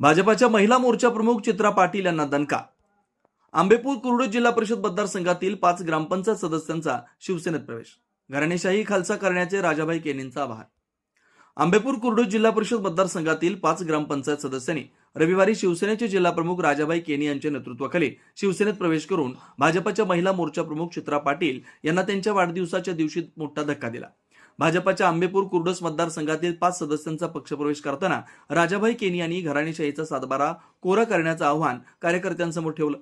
भाजपाच्या महिला मोर्चा प्रमुख चित्रा पाटील यांना दणका. आंबेपूर कुर्डू जिल्हा परिषद मतदारसंघातील पाच ग्रामपंचायत सदस्यांचा शिवसेनेत प्रवेश. घराणेशाही खालसा करण्याचे राजाभाई केनींचा आवाहन आंबेपूर कुर्डू जिल्हा परिषद मतदारसंघातील पाच ग्रामपंचायत सदस्यांनी रविवारी शिवसेनेचे जिल्हाप्रमुख राजाभाई केनी यांच्या नेतृत्वाखाली शिवसेनेत प्रवेश करून भाजपाच्या महिला मोर्चा प्रमुख चित्रा पाटील यांना त्यांच्या वाढदिवसाच्या दिवशी मोठा धक्का दिला. भाजपाच्या आंबेपूर कुर्डस मतदारसंघातील पाच सदस्यांचा पक्षप्रवेश करताना राजाभाई केनी यांनी घराणेशाहीचा सातबारा कोरा करण्याचं आव्हान कार्यकर्त्यांसमोर ठेवलं.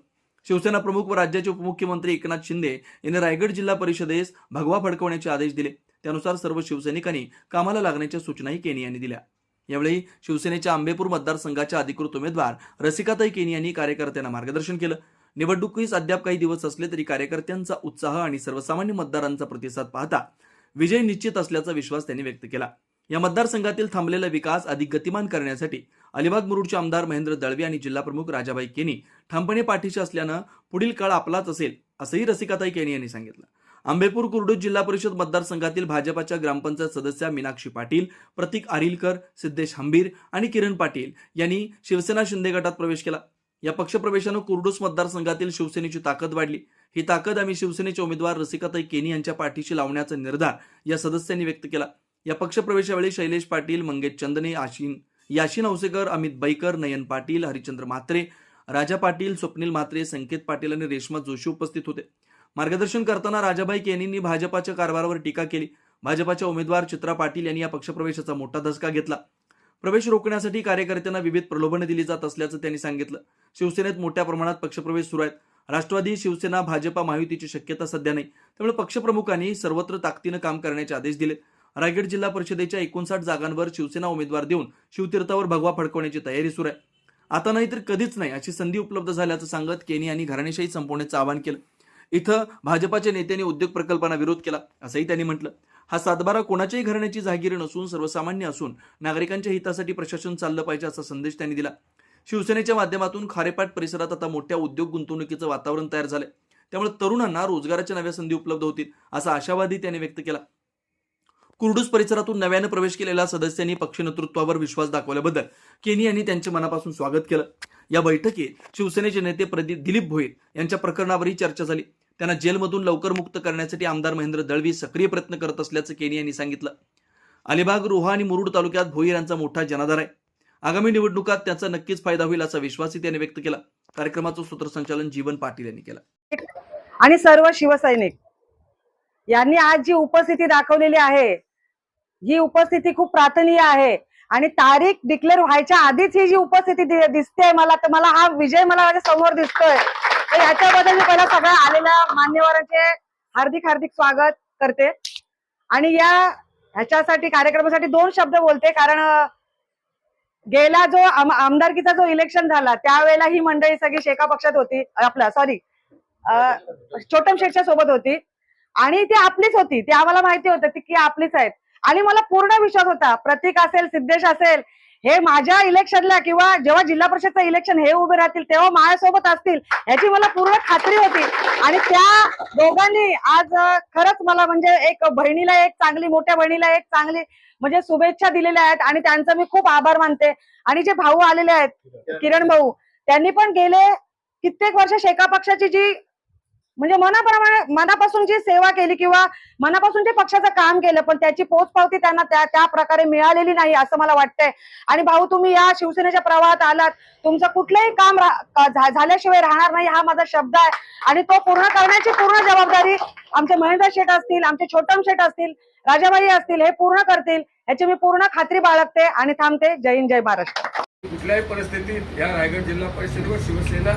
शिवसेना प्रमुख व राज्याचे उपमुख्यमंत्री एकनाथ शिंदे यांनी रायगड जिल्हा परिषदेस भगवा फडकवण्याचे आदेश दिले. त्यानुसार सर्व शिवसैनिकांनी कामाला लागण्याच्या सूचनाही केनी यांनी दिल्या. यावेळी शिवसेनेच्या आंबेपूर मतदारसंघाच्या अधिकृत उमेदवार रसिकाताई केनी यांनी कार्यकर्त्यांना मार्गदर्शन केलं. निवडणुकीस अद्याप काही दिवस असले तरी कार्यकर्त्यांचा उत्साह आणि सर्वसामान्य मतदारांचा प्रतिसाद पाहता विजय निश्चित असल्याचा विश्वास त्यांनी व्यक्त केला. या मतदारसंघातील थांबलेला विकास अधिक गतिमान करण्यासाठी अलिबाग मुरुडचे आमदार महेंद्र दळवी आणि जिल्हाप्रमुख राजाबाई केनी ठामपणे पाठीशी असल्यानं पुढील काळ आपलाच असेल असंही रसिकाताई केनी यांनी सांगितलं. आंबेपूर कुर्डूज जिल्हा परिषद मतदारसंघातील भाजपाच्या ग्रामपंचायत सदस्या मीनाक्षी पाटील प्रतीक आरिलकर सिद्धेश हंबीर आणि किरण पाटील यांनी शिवसेना शिंदे गटात प्रवेश केला. या पक्षप्रवेशानं कुर्डूस मतदारसंघातील शिवसेनेची ताकद वाढली. ही ताकद आम्ही शिवसेनेचे उमेदवार रसिकाताई केनी यांच्या पाठीशी लावण्याचा निर्धार या सदस्यांनी व्यक्त केला. या पक्षप्रवेशावेळी शैलेश पाटील मंगेश चंदने आशिन याशिन औसेकर अमित बैकर नयन पाटील हरिचंद्र म्हात्रे राजा पाटील स्वप्नील म्हात्रे संकेत पाटील आणि रेश्मा जोशी उपस्थित होते. मार्गदर्शन करताना राजाबाई केनींनी भाजपाच्या कारभारावर टीका केली. भाजपाच्या उमेदवार चित्रा पाटील यांनी या पक्षप्रवेशाचा मोठा धसका घेतला. प्रवेश रोखण्यासाठी कार्यकर्त्यांना विविध प्रलोभने दिली जात असल्याचं त्यांनी सांगितलं. शिवसेनेत मोठ्या प्रमाणात पक्षप्रवेश सुरू आहेत. राष्ट्रवादी शिवसेना भाजपा महायुतीची शक्यता सध्या नाही. त्यामुळे पक्षप्रमुखांनी सर्वत्र ताकदीनं काम करण्याचे आदेश दिले. रायगड जिल्हा परिषदेच्या एकोणसाठ जागांवर शिवसेना उमेदवार देऊन शिवतीर्थावर भगवा फडकवण्याची तयारी सुरू आहे. आता नाही तर कधीच नाही अशी संधी उपलब्ध झाल्याचं सांगत केनी यांनी घराणेशाही संपवण्याचं आवाहन केलं. इथं भाजपाच्या नेत्यांनी उद्योग प्रकल्पांना विरोध केला असंही त्यांनी म्हटलं. हा सातबारा कोणाच्याही घराण्याची जहागिरी नसून सर्वसामान्य असून नागरिकांच्या हितासाठी प्रशासन चाललं पाहिजे असा संदेश त्यांनी दिला. शिवसेनेच्या माध्यमातून खारेपाट परिसरात आता मोठ्या उद्योग गुंतवणुकीचं वातावरण तयार झालंय. त्यामुळे तरुणांना रोजगाराच्या नव्या संधी उपलब्ध होतील असा आशावादी त्यांनी व्यक्त केला. कुर्डूस परिसरातून नव्यानं प्रवेश केलेल्या सदस्यांनी पक्ष नेतृत्वावर विश्वास दाखवल्याबद्दल केनी यांनी त्यांचे मनापासून स्वागत केलं. या बैठकीत शिवसेनेचे नेते प्रदीप दिलीप भोईर यांच्या प्रकरणावरही चर्चा झाली. त्यांना जेलमधून लवकर मुक्त करण्यासाठी आमदार महेंद्र दळवी सक्रिय प्रयत्न करत असल्याचं केनी यांनी सांगितलं. अलिबाग रोहा आणि मुरुड तालुक्यात भोईर यांचा मोठा जनाधार आहे. आगामी निवडणुकात त्याचा नक्कीच फायदा होईल असा विश्वासही त्यांनी व्यक्त केला. कार्यक्रमाचं सूत्रसंचालन जीवन पाटील यांनी केलं. आणि सर्व शिवसैनिक यांनी आज जी उपस्थिती दाखवलेली आहे ही उपस्थिती खूप प्रार्थनीय आहे. आणि तारीख डिक्लेअर व्हायच्या आधीच ही जी उपस्थिती दिसते मला तर मला हा विजय मला माझ्यासमोर दिसतोय. तर याच्याबद्दल मी पहिला सगळ्या आलेल्या मान्यवरांचे हार्दिक हार्दिक स्वागत करते. आणि या ह्याच्यासाठी कार्यक्रमासाठी दोन शब्द बोलते कारण गेला जो आम- आमदारकीचा जो इलेक्शन झाला त्यावेळेला ही मंडळी सगळी शेका पक्षात होती आपला सॉरी छोटम शेठच्या सोबत होती. आणि ती आपलीच होती ती आम्हाला माहिती होतं ती की आपलीच आहेत. आणि मला पूर्ण विश्वास होता प्रतीक असेल सिद्धेश असेल हे माझ्या इलेक्शनला किंवा जेव्हा जिल्हा परिषदचं इलेक्शन हे उभे राहतील तेव्हा माझ्यासोबत असतील याची मला पूर्ण खात्री होती. आणि त्या दोघांनी आज खरंच मला म्हणजे एक बहिणीला एक चांगली मोठ्या बहिणीला एक चांगली म्हणजे शुभेच्छा दिलेल्या आहेत आणि त्यांचं मी खूप आभार मानते. आणि जे भाऊ आलेले आहेत किरण भाऊ त्यांनी पण गेले कित्येक वर्ष शेका पक्षाची जी म्हणजे मनाप्रमाणे मनापासून जी सेवा केली किंवा मनापासून जे पक्षाचं काम केलं पण त्याची पोचपावती त्यांना त्या त्या प्रकारे मिळालेली नाही असं मला वाटतंय. आणि भाऊ तुम्ही या शिवसेनेच्या प्रवाहात आलात. तुमचं कुठलंही काम रा- झा- झाल्याशिवाय राहणार नाही हा माझा शब्द आहे. आणि तो पूर्ण करण्याची पूर्ण जबाबदारी आमचे महेंद्र शेठ असतील आमचे छोटम शेठ असतील राजाबाई असतील हे पूर्ण करतील. याची मी पूर्ण खात्री बाळगते आणि थांबते. जय हिंद जय महाराष्ट्र. कुठल्याही परिस्थितीत या रायगड जिल्हा परिषदेवर शिवसेना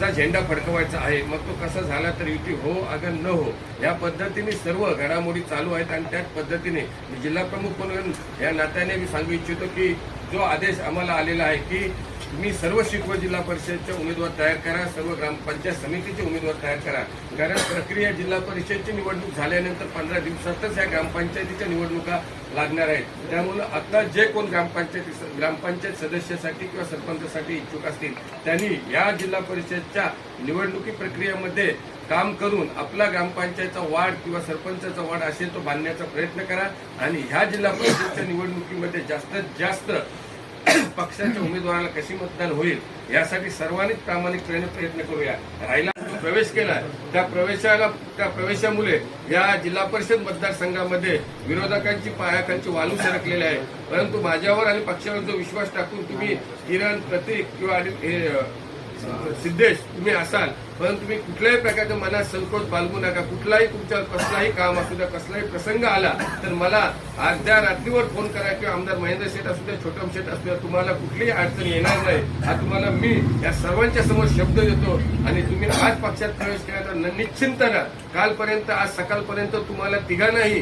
चा झेंडा फडकवायचा आहे. मग तो कसा झाला तर युती हो अगर न हो या पद्धतीने सर्व घडामोडी चालू आहेत आणि त्याच पद्धतीने जिल्हा प्रमुख म्हणून या नात्याने मी सांगू इच्छितो की जो आदेश आम्हाला आलेला आहे की तुम्ही सर्व शिकवण जिल्हा परिषदचे उमेदवार तयार करा सर्व ग्रामपंचायत समितीचे उमेदवार तयार करा. कारण प्रक्रिया जिल्हा परिषदची निवडणूक झाल्यानंतर पंधरा दिवसातच या ग्रामपंचायतीच्या निवडणुका लागणार आहेत. त्यामुळं आता जे कोण ग्रामपंचायती ग्रामपंचायत सदस्यासाठी किंवा सरपंचासाठी इच्छुक असतील त्यांनी या जिल्हा परिषदच्या निवडणुकी प्रक्रियेमध्ये काम करून आपला ग्रामपंचायतचा वार्ड किंवा सरपंचाचा वार्ड असेल तो बांधण्याचा प्रयत्न करा. आणि ह्या जिल्हा परिषदच्या निवडणुकीमध्ये जास्तीत जास्त पक्षाच्या उमेदवाराला कशी मतदान होईल यासाठी सर्वांनीच प्रामाणिकपणे प्रयत्न करूया. राहिला प्रवेश केला त्या प्रवेशाला त्या प्रवेशामुळे या जिल्हा परिषद मतदारसंघामध्ये विरोधकांची पायाखांची वालू सरकलेली आहे. परंतु माझ्यावर आणि पक्षावर जो विश्वास टाकून तुम्ही किरण प्रतीक किंवा सिद्धेश तुम्ही असाल परंतु तुम्ही कुठल्याही प्रकारचं मनात संकोच बाळगू नका. कुठलाही तुमच्यावर कसलाही काम असू द्या कसलाही प्रसंग आला तर मला अर्ध्या रात्रीवर फोन करा किंवा आमदार महेंद्र शेठ असू द्या छोटम शेठ असू द्या तुम्हाला कुठलीही अडचण येणार नाही. हा तुम्हाला मी या सर्वांच्या समोर शब्द देतो आणि तुम्ही आज पक्षात प्रवेश केला तर निश्चिंतनं कालपर्यंत आज सकाळपर्यंत तुम्हाला तिघांनाही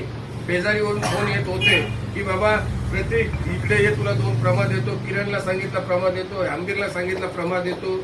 पेजारीवरून फोन येत होते की बाबा प्रत्येक इकडे हे तुला दोन प्रमा देतो. किरणला सांगितला प्रमा देतो. आंबीरला सांगितला प्रमा देतो.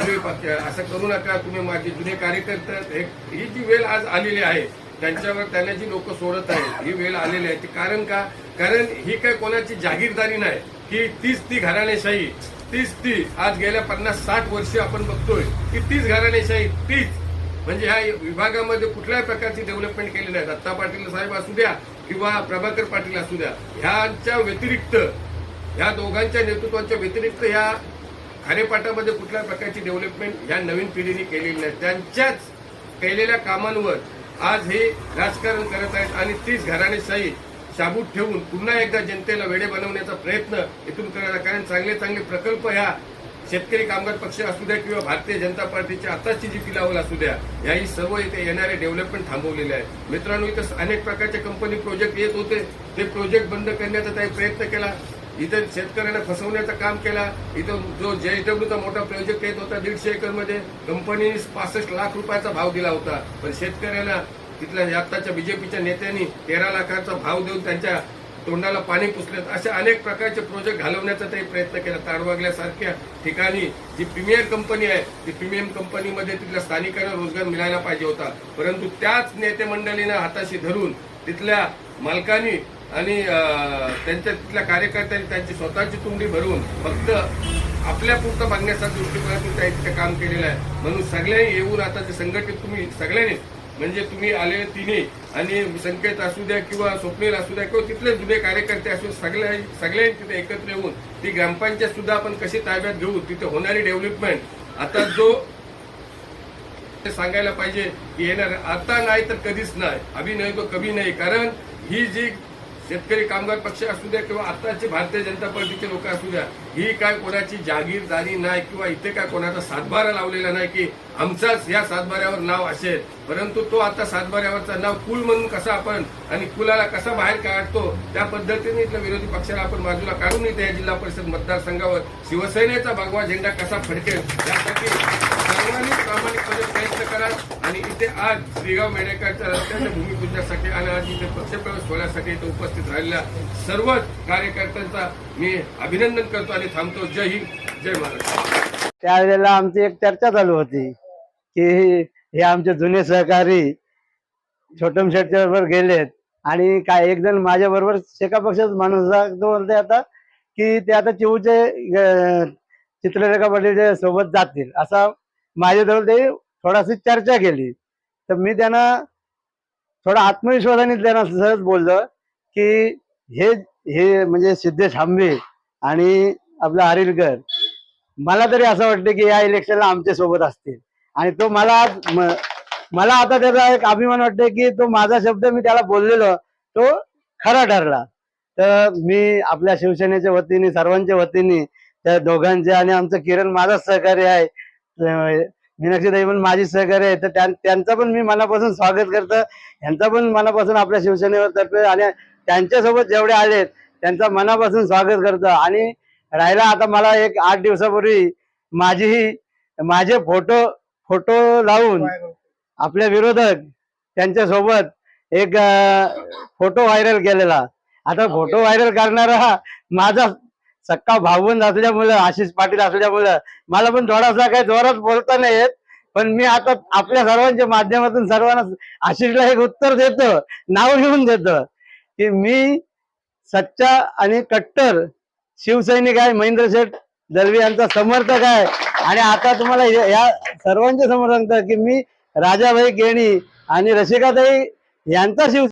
जुने असं करू नका तुम्ही माझे जुने कार्यकर्ते हे- ही जी वेळ आज आलेली आहे त्यांच्यावर त्यांना जी लोक सोडत आहेत ही वेळ आलेली आहे. कारण का? कारण ही काय कोणाची जागीरदारी नाही की तीच ती घराणेशाही तीच ती आज गेल्या पन्नास साठ वर्ष आपण बघतोय की तीच घराणेशाही तीच. म्हणजे ह्या विभागामध्ये कुठल्याही प्रकारची डेव्हलपमेंट केली नाही. दत्ता पाटील साहेब असू द्या किंवा प्रभाकर पाटील असू द्या ह्यांच्या व्यतिरिक्त ह्या दोघांच्या नेतृत्वाच्या व्यतिरिक्त ह्या खारेपाटामध्ये कुठल्या प्रकारची डेव्हलपमेंट या नवीन पिढीने केलेली नाही. त्यांच्याच केलेल्या कामांवर आज हे राजकारण करत आहेत आणि तीच घराणेशाही शाबूत ठेवून पुन्हा एकदा जनतेला वेडे बनवण्याचा प्रयत्न इथून करायला कारण चांगले चांगले प्रकल्प ह्या शेतकरी कामगार पक्ष असू द्या किंवा भारतीय जनता पार्टीची आताची जी पिलावल असू द्या याही सर्व इथे येणारे डेव्हलपमेंट थांबवलेले आहेत. मित्रांनो इथं अनेक प्रकारचे कंपनी प्रोजेक्ट येत होते. ते प्रोजेक्ट बंद करण्याचा त्यांनी प्रयत्न केला. इथं शेतकऱ्यांना फसवण्याचं काम केला. इथं जो जेएसडब्ल्यूचा मोठा प्रोजेक्ट येत होता दीडशे एकरमध्ये कंपनीने पासष्ट लाख रुपयाचा भाव दिला होता. पण शेतकऱ्यांना तिथल्या आत्ताच्या बीजेपीच्या नेत्यांनी तेरा लाखाचा भाव देऊन त्यांच्या तोंडाला पाणी पुसलेत. असे अनेक प्रकारचे प्रोजेक्ट घालवण्याचा ते प्रयत्न केला. ताडवागल्यासारख्या ठिकाणी जी प्रीमियर कंपनी आहे ती प्रीमियम कंपनीमध्ये तिथल्या स्थानिकांना रोजगार मिळायला पाहिजे होता. परंतु त्याच नेते मंडळीनं हाताशी धरून तिथल्या मालकांनी आणि त्यांच्या तिथल्या कार्यकर्त्यांनी त्यांची स्वतःची तुंडी भरून फक्त आपल्या पुरतं बघण्याच्या दृष्टिकोनातून त्या इतकं काम केलेलं आहे. म्हणून सगळ्यांनी येऊन आता जे संघटित तुम्ही सगळ्यांनी म्हणजे तुम्ही आले तिने आणि संकेत असू द्या किंवा स्वप्नील असू द्या किंवा तिथले जुने कार्यकर्ते असू सगळ्या सगळ्यांनी तिथे एकत्र येऊन ती ग्रामपंचायत सुद्धा आपण कशी ताब्यात घेऊ तिथे होणारी डेव्हलपमेंट. आता जो ते सांगायला पाहिजे की येणार आता नाही तर कधीच नाही. अभि नाही तो कभी नाही. कारण ही जी शेतकरी कामगार पक्ष असू द्या किंवा आताचे भारतीय जनता पार्टीचे लोक असू द्या ही काय कोणाची जागीरदारी नाही किंवा इथे काय कोणाचा सातबारा लावलेला नाही की आमचाच या सातबाऱ्यावर नाव असेल परंतु तो आता सातबाऱ्यावरचा नाव कुल म्हणून कसा आपण आणि कुलाला कसा बाहेर काढतो त्या पद्धतीने इथल्या विरोधी पक्षाला आपण बाजूला काढून इथे या जिल्हा परिषद मतदारसंघावर शिवसेनेचा भगवा झेंडा कसा फडकेल यासाठी सर्वांनी प्रामाणिकपणे प्रयत्न करा आणि इथे आज श्रीगाव मेडेकरच्या रस्त्याच्या भूमिपूजनासाठी आणि आज इथे पक्षप्रवेश होण्यासाठी इथे उपस्थित राहिलेल्या सर्वच कार्यकर्त्यांचा मी अभिनंदन करतो आणि थांबतो. जय हिंद. जय महाराष्ट्र. त्यावेळेला आमची एक चर्चा चालू होती की हे आमचे जुने सहकारी छोटम शेटच्या बरोबर गेलेत आणि काय एक जण माझ्या बरोबर शेका पक्षात माणूस तो बोलते आता की ते आता चिऊचे अं, चित्ररेखा पाटीलच्या सोबत जातील. असा माझ्याजवळ ते थोडाशी चर्चा केली. तर मी त्यांना थोडा आत्मविश्वासाने त्यांना सहज बोललो की हे हे म्हणजे सिद्धेश हांबे आणि आपला हरिलकर मला तरी असं वाटतं की या इलेक्शनला आमच्यासोबत असतील. आणि तो मला मला आता त्याचा एक अभिमान वाटतो की तो माझा शब्द मी त्याला बोललेलो तो खरा ठरला. तर मी आपल्या शिवसेनेच्या वतीने सर्वांच्या वतीने त्या दोघांचे आणि आमचं किरण माझाच सहकार्य आहे. मीनाक्षीताई पण माझी सहकार्य आहे तर त्यां- त्यांचं पण मी मनापासून स्वागत करतो. यांचा पण मनापासून आपल्या शिवसेनेवर तर्फे आणि त्यांच्यासोबत जेवढे आलेत त्यांचा मनापासून स्वागत करतो. आणि राहिला आता मला एक आठ दिवसापूर्वी माझीही माझे फोटो फोटो लावून आपल्या विरोधक त्यांच्यासोबत एक फोटो व्हायरल केलेला. आता फोटो व्हायरल करणारा हा माझा सक्का भाऊबंद असल्यामुळं आशिष पाटील असल्यामुळं. मला पण थोडासा काही जोरात बोलता नाही येत पण मी आता आपल्या सर्वांच्या माध्यमातून सर्वांना आशिषला एक उत्तर देतो नाव घेऊन देतो की मी सच्चा आणि कट्टर शिवसैनिक आहे महेंद्र शेठ दलवी यांचा समर्थक आहे. आणि आता तुम्हाला या या सर्वांच्या समोर सांगतो की मी राजाभाई केणी आणि रसिकाताई यांचा शिव